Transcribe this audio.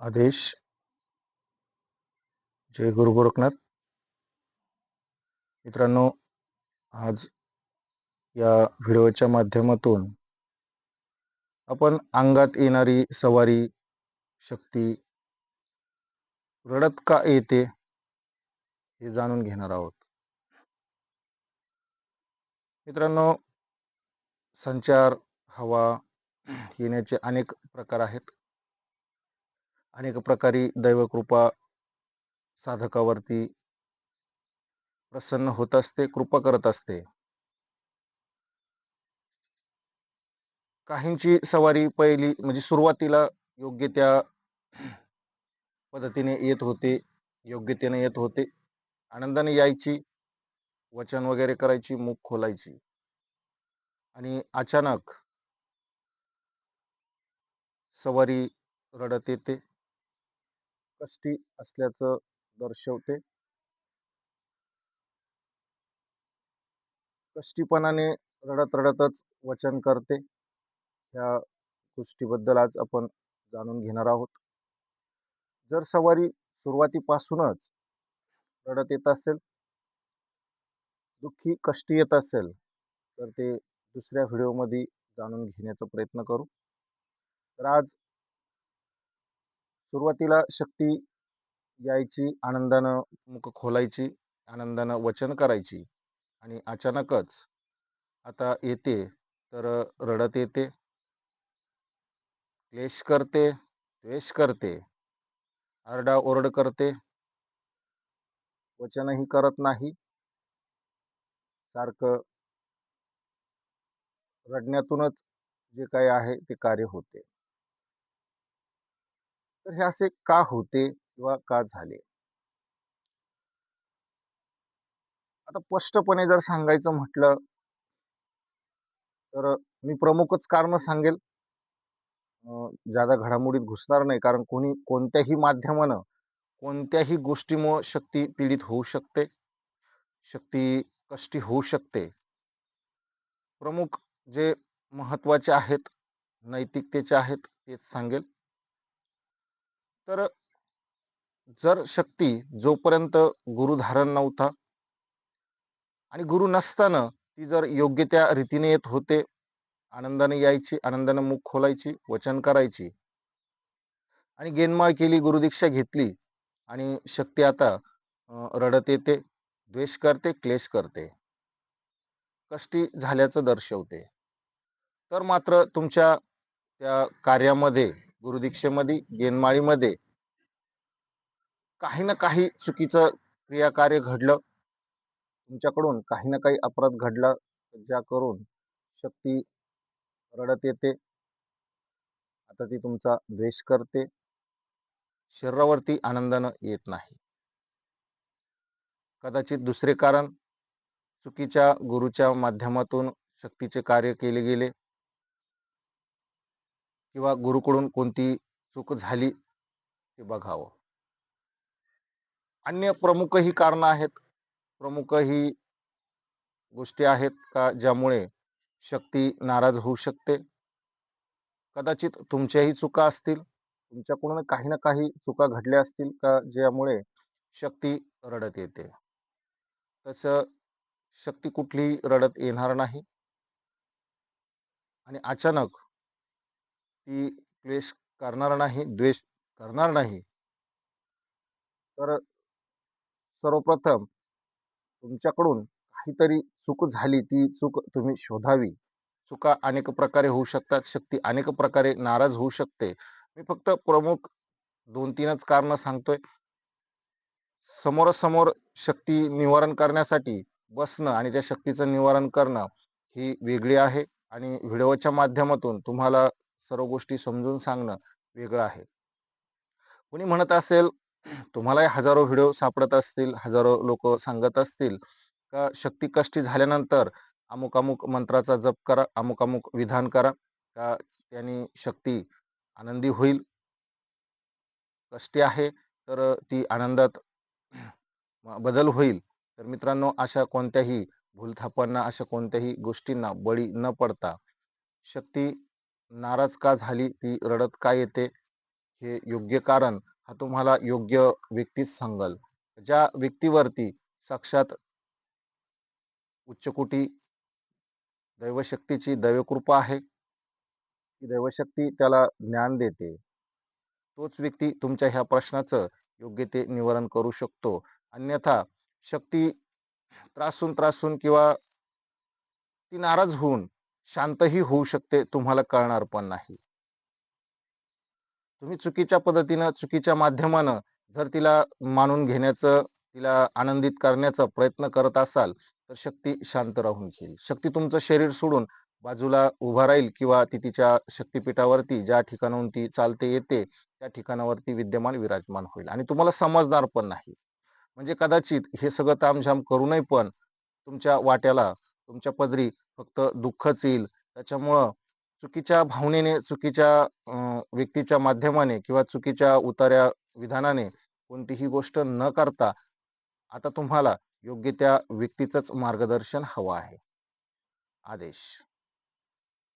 आदेश. जय गुरु गोरखनाथ. मित्रांनो आज या व्हिडिओच्या माध्यमातून आपण अंगात येणारी सवारी शक्ती रडत का येते हे जाणून घेणार आहोत. मित्रांनो संचार हवा येण्याचे अनेक प्रकार आहेत. अनेक प्रकारे दैवकृपा साधकावरती प्रसन्न होत असते कृपा करत असते. काहींची सवारी पहिली म्हणजे सुरुवातीला योग्य त्या पद्धतीने येत होते योग्यतेने येत होते. आनंदाने यायची वचन वगैरे करायची मुख खोलायची. आणि अचानक सवारी रडत येते. कष्टी असल्याचं दर्शवते. कष्टीपणाने रडत रडतच वचन करते. ह्या गोष्टीबद्दल आज आपण जाणून घेणार आहोत. जर सवारी सुरुवातीपासूनच रडत येत असेल दुःखी कष्टी येत असेल तर ते दुसऱ्या व्हिडिओमध्ये जाणून घेण्याचा प्रयत्न करू. तर आज सुरुवातीला शक्ती यायची आनंदानं मुख खोलायची आनंदानं वचन करायची आणि अचानकच आता येते तर रडत येते. क्लेश करते द्वेष करते. आरडा ओरड करते. वचनही करत नाही. सारखं रडण्यातूनच जे काही आहे ते कार्य होते. तर हे असे का होते किंवा का झाले? आता स्पष्टपणे जर सांगायचं म्हटलं तर मी प्रमुखच कारण सांगेल. ज्यादा घडामोडीत घुसणार नाही कारण कोणी कोणत्याही माध्यमानं कोणत्याही गोष्टीमुळं शक्ती पीडित होऊ शकते शक्ती कष्टी होऊ शकते. प्रमुख जे महत्त्वाचे आहेत नैतिकतेचे आहेत तेच सांगेल. तर जर शक्ती जोपर्यंत गुरु धारण नव्हता आणि गुरु नसताना ती जर योग्य त्या रीतीने येत होते आनंदाने यायची आनंदाने मुख खोलायची वचन करायची आणि गेनमाळ केली गुरुदीक्षा घेतली आणि शक्ती आता रडत येते द्वेष करते क्लेश करते कष्टी झाल्याचं दर्शवते. तर मात्र तुमच्या त्या कार्यामध्ये गुरुदीक्षेमध्ये गेनमाळीमध्ये काही ना काही चुकीचं क्रियाकार्य घडलं. तुमच्याकडून काही ना काही अपराध घडला ज्या करून शक्ती रडत येते. आता ती तुमचा द्वेष करते. शरीरावरती आनंदानं येत नाही. कदाचित दुसरे कारण चुकीच्या गुरुच्या माध्यमातून शक्तीचे कार्य केले गेले. किंवा गुरुकडून कोणती चूक झाली ते बघावं. अन्य प्रमुखही कारणं आहेत. प्रमुखही गोष्टी आहेत का ज्यामुळे शक्ती नाराज होऊ शकते? कदाचित तुमच्याही चुका असतील. तुमच्याकडून काही ना काही चुका घडल्या असतील का ज्यामुळे शक्ती रडत येते? तसं शक्ती कुठलीही रडत येणार नाही. आणि अचानक ती क्लेश करणार नाही द्वेष करणार नाही. तर सर्वप्रथम तुमच्याकडून काहीतरी चूक झाली ती चूक तुम्ही शोधावी. चुका अनेक प्रकारे होऊ शकतात शक्ती अनेक प्रकारे नाराज होऊ शकते. मी फक्त प्रमुख दोन तीनच कारण सांगतोय. समोरासमोर शक्ती निवारण करण्यासाठी बसणं आणि त्या शक्तीचं निवारण करणं ही वेगळी आहे आणि व्हिडिओच्या माध्यमातून तुम्हाला सर्व गोष्टी समजून सांगणं वेगळं आहे. कोणी म्हणत असेल तुम्हालाही हजारो व्हिडिओ सापडत असतील हजारो लोक सांगत असतील का शक्ती कष्टी झाल्यानंतर अमुक अमुक मंत्राचा जप करा अमुक अमुक विधान करा का त्यांनी शक्ती आनंदी होईल? कष्टी आहे तर ती आनंदात बदल होईल. तर मित्रांनो अशा कोणत्याही भूलथापांना अशा कोणत्याही गोष्टींना बळी न पडता शक्ती नाराज का झाली ती रडत का येते? हे योग्य कारण हा तुम्हाला योग्य व्यक्तीच सांगल. ज्या व्यक्तीवरती साक्षात उच्चकोटी दैवशक्तीची दैवकृपा आहे ती दैवशक्ती त्याला ज्ञान देते. तोच व्यक्ती तुमच्या ह्या प्रश्नाचं योग्य ते निवारण करू शकतो. अन्यथा शक्ती त्रासून त्रासून किंवा ती नाराज होऊन शांतही होऊ शकते तुम्हाला कळणार पण नाही. तुम्ही चुकीच्या पद्धतीनं चुकीच्या माध्यमानं जर तिला मानून घेण्याचं तिला आनंदित करण्याचा प्रयत्न करत असाल तर शक्ती शांत राहून घेईल. शक्ती तुमचं शरीर सोडून बाजूला उभा राहील किंवा ती तिच्या शक्तिपीठावरती ज्या ठिकाणाहून ती चालते येते त्या ठिकाणावरती विद्यमान विराजमान होईल. आणि तुम्हाला समजणार पण नाही. म्हणजे कदाचित हे सगळं तामझाम करूनही पण तुमच्या वाट्याला तुमच्या पदरी फक्त दुःखच येईल. त्याच्यामुळं चुकीच्या भावनेने चुकीच्या व्यक्तीच्या माध्यमाने किंवा चुकीच्या उतार्या विधानाने कोणतीही गोष्ट न करता आता तुम्हाला योग्य त्या व्यक्तीचंच मार्गदर्शन हवं आहे. आदेश.